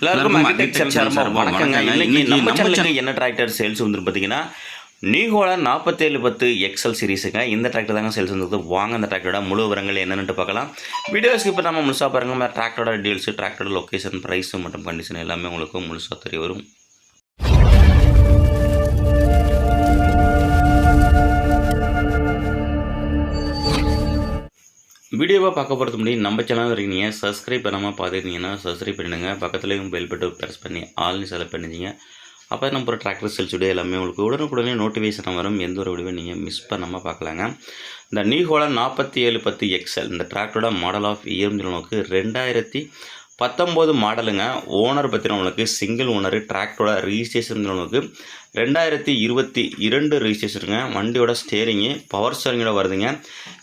எல்லாருக்கும் வணக்கங்க. இன்னைக்கு நம்ம சேனலுக்கு என்ன டிராக்டர் சேல்ஸ் வந்து பார்த்தீங்கன்னா நீகோலா நாற்பத்தேழு பத்து எக்ஸல் சீரிஸுங்க இந்த டிராக்டர் தாங்க சேல்ஸ் வந்தது வாங்க அந்த டிராக்டரோட முழு விவரங்கள் என்னென்னு பார்க்கலாம். வீடியோஸ்க்கு இப்போ நம்ம முழுசாக பாருங்க. டிராக்டரோட டீல்ஸு டிராக்டரோட லொக்கேஷன் ப்ரைஸு மற்றும் கண்டிஷன் எல்லாமே உங்களுக்கு முழுசாக தெரிய வரும். வீடியோவாக பார்க்க போகிறது முன்னாடி நம்ம சேனல் இருக்கீங்க சப்ஸ்கிரைப் பண்ணாமல் பார்த்துருந்தீங்கன்னா சப்ஸ்கிரைப் பண்ணிடுங்க. பக்கத்துலேயும் பெல் பட்டன் ப்ரெஸ் பண்ணி ஆல்னு செலக்ட் பண்ணிச்சிங்க அப்போ நம்ம ஒரு டிராக்டர் சேல்ஸ் வீடியோ எல்லாமே உங்களுக்கு உடனுக்குடனே நோட்டிஃபிகேஷன் வரும். எந்த ஒரு வீடியோ நீங்கள் மிஸ் பண்ணாமல் பார்க்கலாங்க. இந்த நீஹோலா நாற்பத்தி ஏழு பத்து எக்ஸல் இந்த டிராக்டரோட மாடல் ஆஃப் இயர் நோக்கு ரெண்டாயிரத்தி பத்தொம்போது மாடலுங்க. ஓனர் பற்றின உங்களுக்கு சிங்கிள் ஓனர் டிராக்டரோட ரிஜிஸ்ட்ரேஷன் உங்களுக்கு ரெண்டாயிரத்தி இருபத்தி இரண்டு ரிஜிஸ்ட்ரேஷனுங்க வண்டியோட ஸ்டேரிங்கு பவர் ஸ்டேரிங்கோட வருதுங்க.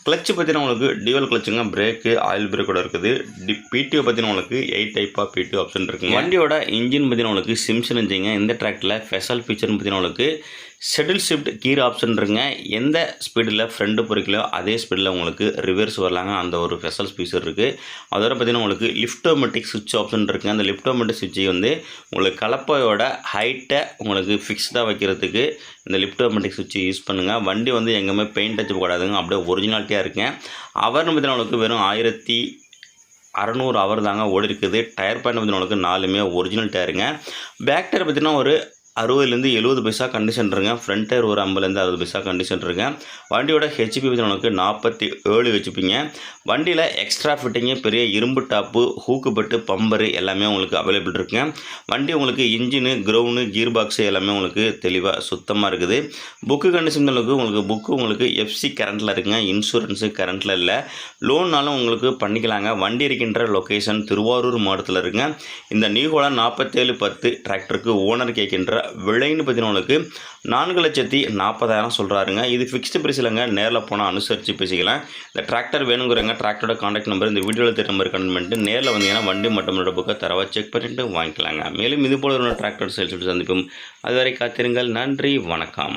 கிளச்சு பற்றின உங்களுக்கு டியூவல் கிளச்சுங்க பிரேக்கு ஆயில் பிரேக்கோட இருக்குது. டி பிடிஓ பற்றின உங்களுக்கு eight type of PTO option இருக்குங்க. வண்டியோட இன்ஜின் பற்றின உங்களுக்கு சிம்சன் இன்ஜிங்க இந்த டிராக்டரில் ஸ்பெஷல் ஃபீச்சர் பற்றின உங்களுக்கு ஷெடில் ஷிஃப்ட் கீர் ஆப்ஷன் எந்த ஸ்பீடில் ஃப்ரெண்டு பொறிக்கலையோ அதே ஸ்பீடில் உங்களுக்கு ரிவர்ஸ் வரலாங்க. அந்த ஒரு ஸ்பெஷல் ஃபீச்சர் இருக்குது அதோட பார்த்தீங்கன்னா உங்களுக்கு லிஃப்டோமெட்டிக் சுவிட்ச் ஆப்ஷன் இருக்குங்க. அந்த லிஃப்டோமெட்டிக் சுவிட்சை வந்து உங்களுக்கு கலப்பையோட ஹைட்டை உங்களுக்கு ஃபிக்ஸ்டாக வைக்கிறதுக்கு இந்த லிப்டோமெட்டிக் சுவிட்சை யூஸ் பண்ணுங்கள் வண்டி வந்து எங்கேயுமே பெயிண்ட் அடிச்சு போடாதுங்க. அப்படியே ஒரிஜினாலிட்டியாக இருக்குங்க அவர்னு பார்த்தீங்கன்னா உங்களுக்கு வெறும் ஆயிரத்தி அறநூறு அவர் தாங்க ஓடி இருக்குது டயர் பேண்ட் பார்த்தீங்கன்னா உங்களுக்கு நாலுமே ஒரிஜினல் டயருங்க பேக் டயர் பார்த்தீங்கன்னா ஒரு அறுபதுலேருந்து எழுபது பைசா கண்டிஷன் இருங்க. ஃப்ரண்ட் டயர் ஒரு ஐம்பதுலேருந்து அறுபது பைசா கண்டிஷன் இருங்க. வண்டியோட ஹெச்பி வந்து உங்களுக்கு நாற்பத்தி ஏழு வச்சுப்பீங்க. வண்டியில் எக்ஸ்ட்ரா ஃபிட்டிங்கு பெரிய இரும்பு டாப்பு ஹூக்கு பட்டு பம்பரு எல்லாமே உங்களுக்கு அவைலபிள் இருக்குங்க. வண்டி உங்களுக்கு இன்ஜினு க்ரௌனு கீர் பாக்ஸு எல்லாமே உங்களுக்கு தெளிவாக சுத்தமாக இருக்குது. புக்கு கண்டிஷன் அளவுக்கு உங்களுக்கு புக்கு உங்களுக்கு எஃப்சி கரண்ட்டில் இருக்குங்க. இன்சூரன்ஸு கரண்ட்டில் இல்லை. லோன்னாலும் உங்களுக்கு பண்ணிக்கலாங்க. வண்டி இருக்கின்ற லொக்கேஷன் திருவாரூர் மாவட்டத்தில் இருக்குங்க. இந்த நியூகோலா நாற்பத்தேழு பத்து டிராக்டருக்கு ஓனர் கேட்கின்ற விலைன்னு பார்த்தீங்கன்னா நான்கு லட்சத்தி நாற்பதாயிரம் சொல்கிறாருங்க இது ஃபிக்ஸ்டு ப்ரைஸ் இல்லைங்க. நேரில் போனால் அனுசரித்து பேசிக்கலாம். இந்த டிராக்டர் வேணுங்கிறங்க டிராக்டரோட காண்டாக்ட் நம்பர் இந்த வீடியோவில் திட்ட நம்பர் கனெக்ட் பண்ணிட்டு நேரில் வந்தீங்கன்னா வண்டி மற்றும் புக்கை தரவாக செக் பண்ணிட்டு வாங்கிக்கலாங்க. மேலும் இது போல ஒரு டிராக்டர் சேல்ஸ் சந்திப்போம். அதுவரை காத்திருங்கள். நன்றி வணக்கம்.